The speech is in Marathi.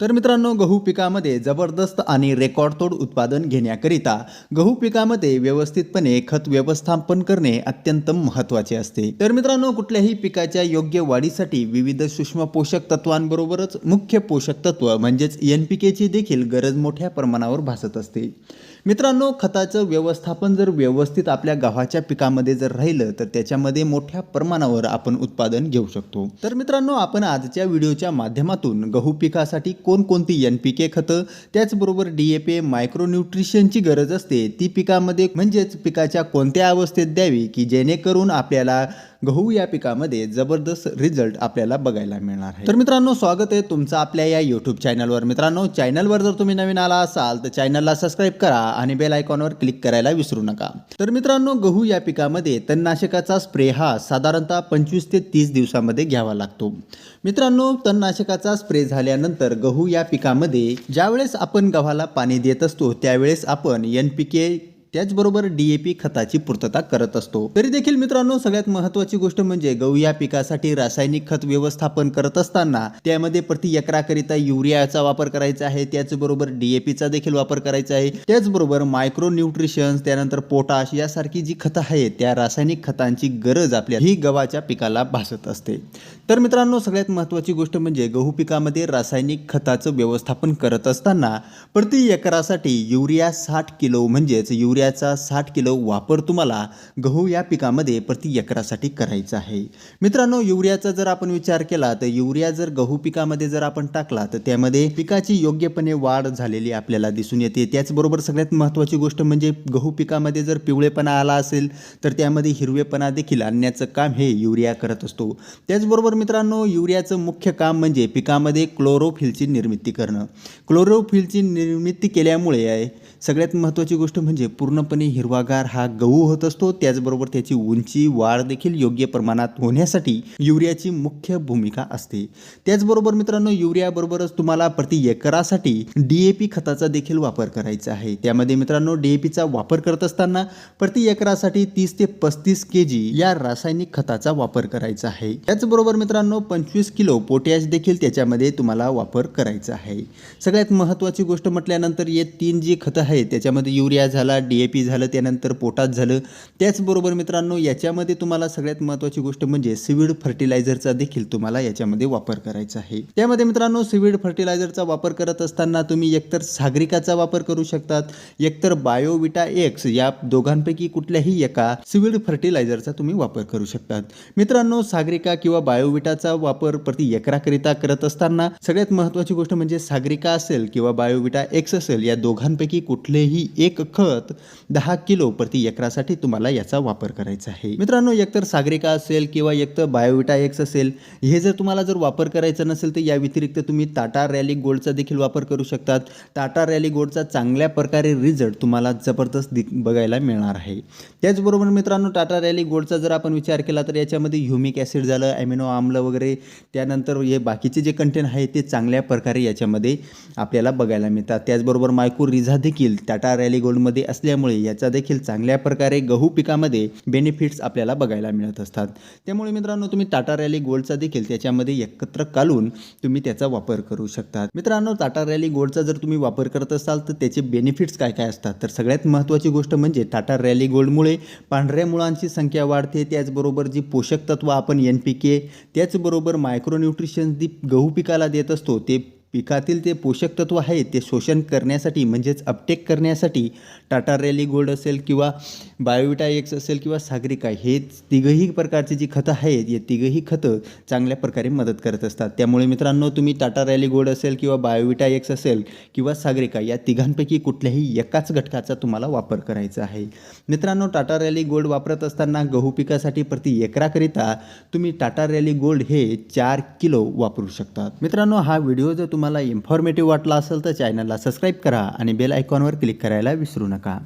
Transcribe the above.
तर मित्रांनो गहू पिकामध्ये जबरदस्त आणि रेकॉर्डतोड उत्पादन घेण्याकरिता गहू पिकामध्ये व्यवस्थितपणे खत व्यवस्थापन करणे अत्यंत महत्त्वाचे असते. तर मित्रांनो कुठल्याही पिकाच्या योग्य वाढीसाठी विविध सूक्ष्म पोषक तत्वांबरोबरच मुख्य पोषक तत्व म्हणजेच एन पी केची देखील गरज मोठ्या प्रमाणावर भासत असते. मित्रांनो खताचं व्यवस्थापन जर व्यवस्थित आपल्या गव्हाच्या पिकामध्ये जर राहिलं तर त्याच्यामध्ये मोठ्या प्रमाणावर आपण उत्पादन घेऊ शकतो. तर मित्रांनो आपण आजच्या व्हिडिओच्या माध्यमातून गहू पिकासाठी कोणकोणती एन पी के खतं त्याचबरोबर डी ए पी मायक्रोन्यूट्रिशनची गरज असते ती पिकामध्ये म्हणजेच पिकाच्या कोणत्या अवस्थेत द्यावी की जेणेकरून आपल्याला गहू या पिकामध्ये जबरदस्त रिझल्ट आपल्याला बघायला मिळणार आहे. तर मित्रांनो स्वागत आहे तुमचं आपल्या या यूट्यूब चॅनलवर मित्रांनो चॅनलवर जर तुम्ही नवीन आला असाल तर चॅनलला सबस्क्राईब करा आणि बेल आयकॉनवर क्लिक करायला विसरू नका. तर मित्रांनो गहू या पिकामध्ये तणनाशकाचा स्प्रे हा साधारणतः पंचवीस ते तीस दिवसामध्ये घ्यावा लागतो. मित्रांनो तणनाशकाचा स्प्रे झाल्यानंतर गहू या पिकामध्ये ज्यावेळेस आपण गव्हाला पाणी देत असतो त्यावेळेस आपण एन पी के त्याचबरोबर डी ए पी खताची पूर्तता करत असतो. तरी देखील मित्रांनो सगळ्यात महत्वाची गोष्ट म्हणजे गहू या पिकासाठी रासायनिक खत व्यवस्थापन करत असताना त्यामध्ये प्रति एकराकरिता युरियाचा वापर करायचा आहे. त्याचबरोबर डी ए पीचा देखील वापर करायचा आहे. त्याचबरोबर मायक्रो न्यूट्रिशन्स त्यानंतर पोटाश यासारखी जी खतं आहेत त्या रासायनिक खतांची गरज आपल्या ही गव्हाच्या पिकाला भासत असते. तर मित्रांनो सगळ्यात महत्त्वाची गोष्ट म्हणजे गहू पिकामध्ये रासायनिक खताचं व्यवस्थापन करत असताना प्रति एकरासाठी युरिया साठ किलो म्हणजेच युरिया युरियाचा साठ किलो वापर तुम्हाला गहू या पिकामध्ये प्रति एकरासाठी करायचा आहे. मित्रांनो युरियाचा जर आपण विचार केला तर युरिया जर गहू पिकामध्ये जर आपण टाकला तर त्यामध्ये पिकाची योग्यपणे वाढ झालेली आपल्याला दिसून येते. त्याचबरोबर सगळ्यात महत्त्वाची गोष्ट म्हणजे गहू पिकामध्ये जर पिवळेपणा आला असेल तर त्यामध्ये हिरवेपणा देखील आणण्याचं काम हे युरिया करत असतो. त्याचबरोबर मित्रांनो युरियाचं मुख्य काम म्हणजे पिकामध्ये क्लोरोफिलची निर्मिती करणं. क्लोरोफिलची निर्मिती केल्यामुळे आहे सगळ्यात महत्त्वाची गोष्ट म्हणजे पूर्ण पूर्णपणे हिरवागार हा गहू होत असतो. त्याचबरोबर त्याची उंची वाढ देखील योग्य प्रमाणात होण्यासाठी युरियाची मुख्य भूमिका असते. त्याचबरोबर मित्रांनो युरियाबरोबरच तुम्हाला प्रति एकरासाठी डी ए पी खताचा देखील वापर करायचा आहे. त्यामध्ये मित्रांनो डी ए पीचा वापर करत असताना प्रति एकरासाठी तीस ते पस्तीस के जी या रासायनिक खताचा वापर करायचा आहे. त्याचबरोबर मित्रांनो पंचवीस किलो पोटॅश देखील त्याच्यामध्ये तुम्हाला वापर करायचा आहे. सगळ्यात महत्त्वाची गोष्ट म्हटल्यानंतर ये तीन जी खतं आहेत त्याच्यामध्ये युरिया झाला डी डी ए पी झालं त्यानंतर पोटात झालं. त्याचबरोबर मित्रांनो याच्यामध्ये तुम्हाला सगळ्यात महत्त्वाची गोष्ट म्हणजे सिविड फर्टिलायझरचा देखील तुम्हाला याच्यामध्ये वापर करायचा आहे. त्यामध्ये मित्रांनो सिविड फर्टिलायझरचा वापर करत असताना तुम्ही एकतर सागरिकाचा वापर करू शकतात एकतर बायोविटा एक्स या दोघांपैकी कुठल्याही एका सिविड फर्टिलायझरचा तुम्ही वापर करू शकतात. मित्रांनो सागरिका किंवा बायोविटाचा वापर प्रति एकराकरिता करत असताना सगळ्यात महत्त्वाची गोष्ट म्हणजे सागरिका असेल किंवा बायोविटा एक्स असेल या दोघांपैकी कुठलेही एक खत दहा किलो प्रति एकरासाठी तुम्हाला याचा वापर करायचा आहे. मित्रांनो एकतर सागरिका असेल किंवा एकतर बायोविटा एक्स असेल हे जर तुम्हाला जर वापर करायचा नसेल तर या व्यतिरिक्त तुम्ही टाटा रॅली गोल्डचा देखील वापर करू शकतात. टाटा रॅली गोल्डचा चांगल्या प्रकारे रिझल्ट तुम्हाला जबरदस्त दि बघायला मिळणार आहे. त्याचबरोबर मित्रांनो टाटा रॅली गोल्डचा जर आपण विचार केला तर याच्यामध्ये ह्युमिक ॲसिड झालं ॲमिनो आम्ल वगैरे त्यानंतर हे बाकीचे जे कंटेंट आहे ते चांगल्या प्रकारे याच्यामध्ये आपल्याला बघायला मिळतात. त्याचबरोबर मायको रिझा देखील टाटा रॅली गोल्डमध्ये असल्यामुळे याचा देखील चांगल्या प्रकारे गहू पिकामध्ये बेनिफिट्स आपल्याला बघायला मिळत असतात. त्यामुळे मित्रांनो तुम्ही टाटा रॅली गोल्डचा देखील त्याच्यामध्ये एकत्र कालून तुम्ही त्याचा वापर करू शकतात. मित्रांनो टाटा रॅली गोल्डचा जर तुम्ही वापर करत असाल तर त्याचे बेनिफिट्स काय काय असतात? तर सगळ्यात महत्त्वाची गोष्ट म्हणजे टाटा रॅली गोल्डमुळे पांढऱ्या मुळांची संख्या वाढते. त्याचबरोबर जी पोषक तत्व आपण एन पी के त्याचबरोबर मायक्रोन्यूट्रिशन जी गहू पिकाला देत असतो ते पिकातील ते पोषक तत्व आहे ते शोषण करण्यासाठी म्हणजेच अपटेक करण्यासाठी टाटा रॅली गोल्ड असेल किंवा बायोविटा एक्स असेल किंवा सागरिका हे तिघही प्रकारची जी खतं आहेत हे तिघही खतं चांगल्या प्रकारे मदत करत असतात. त्यामुळे मित्रांनो तुम्ही टाटा रॅली गोल्ड असेल किंवा बायोविटा एक्स असेल किंवा सागरिका या तिघांपैकी कुठल्याही एकाच घटकाचा तुम्हाला वापर करायचा आहे. मित्रांनो टाटा रॅली गोल्ड वापरत असताना गहू पिकासाठी प्रति एकराकरिता तुम्ही टाटा रॅली गोल्ड हे चार किलो वापरू शकतात मित्रांनो हा व्हिडिओ जर तुम्हाला इन्फॉर्मेटिव्ह वाटला असेल तर चॅनलला सबस्क्राईब करा आणि बेल आयकॉनवर क्लिक करायला विसरू नका.